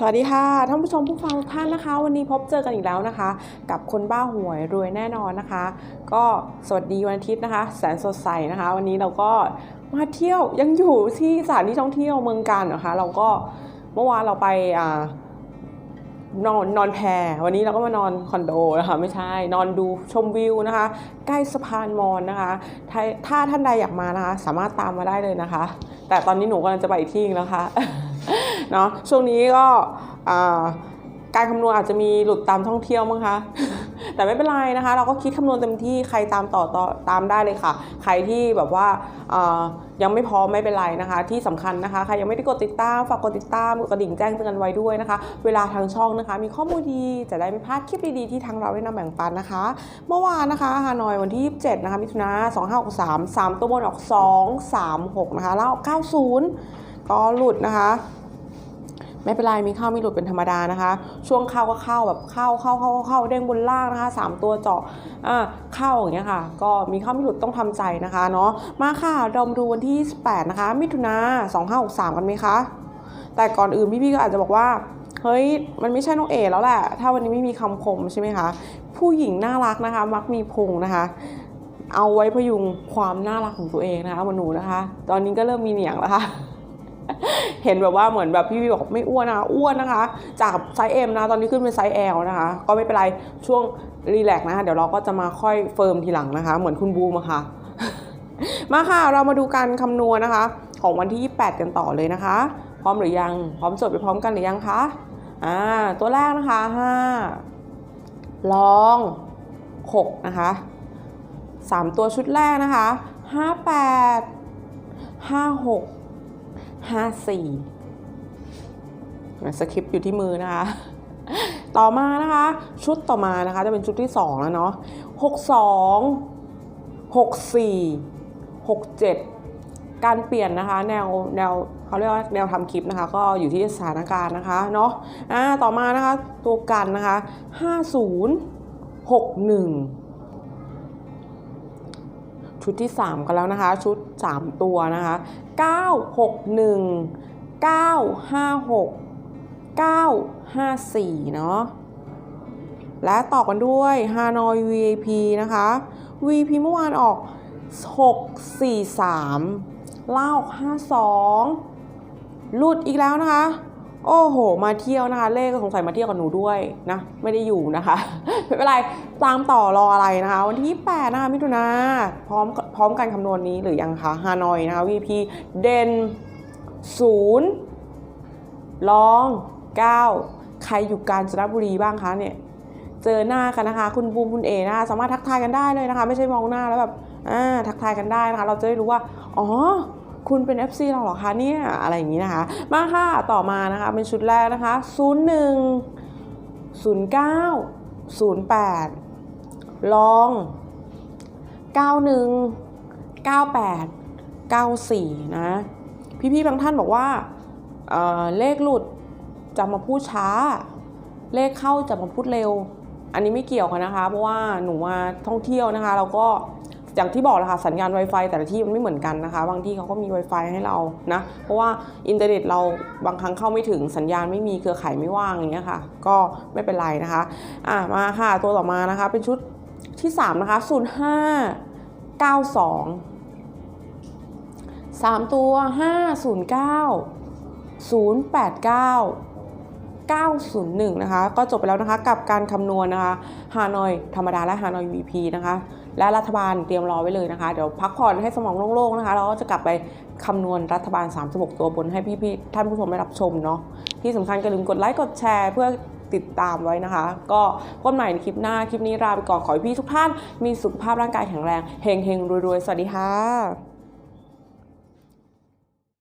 สวัสดีค่ะท่านผู้ชมผู้ฟังทุกท่านนะคะ วันนี้พบเจอกันอีกแล้วนะคะ กับคนบ้าหวยรวยแน่นอนนะคะ ก็สวัสดีวันอาทิตย์นะคะ แสนสดใสนะคะ วันนี้เราก็มาเที่ยวยังอยู่ที่สถานที่ท่องเที่ยวเมืองการนะคะ เราก็เมื่อวานเราไปอนอนนอนแพรวันนี้เราก็มานอนคอนโดนะคะไม่ใช่ นอนดูชมวิวนะคะ ใกล้สะพานมอนนะคะถ้าถ้าท่านใดอยากมานะคะ สามารถตามมาได้เลยนะคะ แต่ตอนนี้หนูกำลังจะไปอีกที่นึงแล้วค่ะ เนาะช่วงนี้ก็การคำนวณอาจจะมีหลุดตามท่องเที่ยวมั้งคะ แต่ไม่เป็นไรนะคะ เราก็คิดคำนวณเต็มที่ใครตามต่อต่อตามได้เลยค่ะ ใครที่แบบว่ายังไม่พร้อมไม่เป็นไรนะคะ ที่สำคัญนะคะใครยังไม่ได้กดติดตามฝากกดติดตามกระดิ่งแจ้งเตือนไว้ด้วยนะคะ เวลาทางช่องนะคะ มีข้อมูลดีจะได้ไม่พลาดคลิปดีๆที่ทางเราได้นำแบ่งปันนะคะ เมื่อวานนะคะฮานอยวันที่ 27 นะคะมิถุนา2563 3 ตัวบนออก 2 3 6 นะคะแล้วออก90 ก็หลุดนะคะ ไม่เป็นไรมีเข้ามีหลุดเป็นธรรมดานะคะ ช่วงเข้าก็เข้าแบบเข้าเข้าเข้าเข้าเด้งบนล่างนะคะสามตัวเจาะอ่าเข้าอย่างเงี้ยค่ะ ก็มีเข้ามีหลุดต้องทำใจนะคะเนาะมาค่ะเรามาดูวันที่ 28 นะคะ มิถุนา2563 กันไหมคะ แต่ก่อนอื่นพี่ๆก็อาจจะบอกว่าเฮ้ย มันไม่ใช่น้องเอแล้วแหละ ถ้าวันนี้ไม่มีคำคมใช่ไหมคะ ผู้หญิงน่ารักนะคะ มักมีพุงนะคะ เอาไว้พยุงความน่ารักของตัวเองนะคะเหมือนหนูนะคะ ตอนนี้ก็เริ่มมีเหนียงแล้วค่ะ เห็นแบบว่าเหมือนแบบพี่พี่บอกไม่อ้วนนะคะอ้วนนะคะ จากไซส์ M นะตอนนี้ขึ้นเป็นไซส์ L นะคะ ก็ไม่เป็นไรช่วงรีแลกซ์นะคะเดี๋ยวเราก็จะมาค่อยเฟิร์มทีหลังนะคะ เหมือนคุณบูมอะค่ะ มาค่ะ เรามาดูการคำนวณนะคะ ของวันที่ 28 กันต่อเลยนะคะ พร้อมหรือยังพร้อมจดไปพร้อมกันหรือยังคะอ่าตัวแรกนะคะ 5 ลอง 6 นะคะ 3 ตัวชุดแรกนะคะ 58 56 54สคริปต์อยู่ที่มือนะคะ ต่อมานะคะ ชุดต่อมานะคะ จะเป็นชุดที่ 2 แล้วเนาะ62 64 67 การเปลี่ยนนะคะ แนวแนวเขาเรียกว่าแนวทำคลิปนะคะ ก็อยู่ที่สถานการณ์นะคะเนาะอ่าต่อมานะคะ ตัวกันนะคะ 50 61 ชุดที่ 3 กันแล้วนะคะ ชุด 3 ตัวนะคะ 961 956 954 เนาะและต่อกันด้วยฮานอย VIP นะคะ VIP เมื่อวานออก 643ล่าออก52 หลุดอีกแล้วนะคะ โอ้โห มาเที่ยวนะคะ เลขก็สงสัยมาเที่ยวกับหนูด้วยนะ ไม่ได้อยู่นะคะ ไม่เป็นไร ตามต่อรออะไรนะคะ วันที่ 8 นะคะมิถุนาพร้อมพร้อมการคำนวณนี้หรือยังคะฮานอยนะคะ VP เด่น0ลอง 9 ใครอยู่กาญจนบุรีบ้างคะเนี่ย เจอหน้ากันนะคะ คุณบูมคุณเอนะคะสามารถทักทายกันได้เลยนะคะ ไม่ใช่มองหน้าแล้วแบบอ่าทักทายกันได้นะคะ เราจะได้รู้ว่า อ๋อ คุณเป็น FC เราเหรอคะเนี่ยอะไรอย่างนี้นะคะ มาค่ะ ต่อมานะคะ เป็นชุดแรกนะคะ 01 09 08 ลอง 91 98 94 นะ พี่ๆบางท่านบอกว่าเเลขหลุดจะมาพูดช้า เลขเข้าจะมาพูดเร็ว อันนี้ไม่เกี่ยวกันนะคะ เพราะว่าหนูมาท่องเที่ยวนะคะ เราก็ อย่างที่บอกแหละค่ะสัญญาณ Wi-Fi แต่ละที่มันไม่เหมือนกันนะคะ บางที่เขาก็มี Wi-Fi ให้เรานะเพราะว่าอินเทอร์เน็ตเราบางครั้งเข้าไม่ถึงสัญญาณไม่มีเครือข่ายไม่ว่างอย่างเงี้ยค่ะ ก็ไม่เป็นไรนะคะอะมาค่ะตัวต่อมานะคะ เป็นชุดที่ 3 นะคะ 05 92 3 ตัว 509 089 901 นะคะ ก็จบไปแล้วนะคะกับการคำนวณนะคะฮานอยธรรมดาและฮานอย VP นะคะ และรัฐบาลเตรียมรอไว้เลยนะคะ เดี๋ยวพักผ่อนให้สมองโล่งๆนะคะแล้วก็จะกลับไปคำนวณรัฐบาล 36 ตัวบนให้พี่ๆท่านผู้ชมได้รับชมเนาะที่สำคัญก็อย่าลืมกดไลค์กดแชร์เพื่อติดตามไว้นะคะ ก็พบกันใหม่ในคลิปหน้า คลิปนี้ลาไปก่อนขอให้พี่ทุกท่านมีสุขภาพร่างกายแข็งแรงเฮงๆรวยๆ สวัสดีค่ะ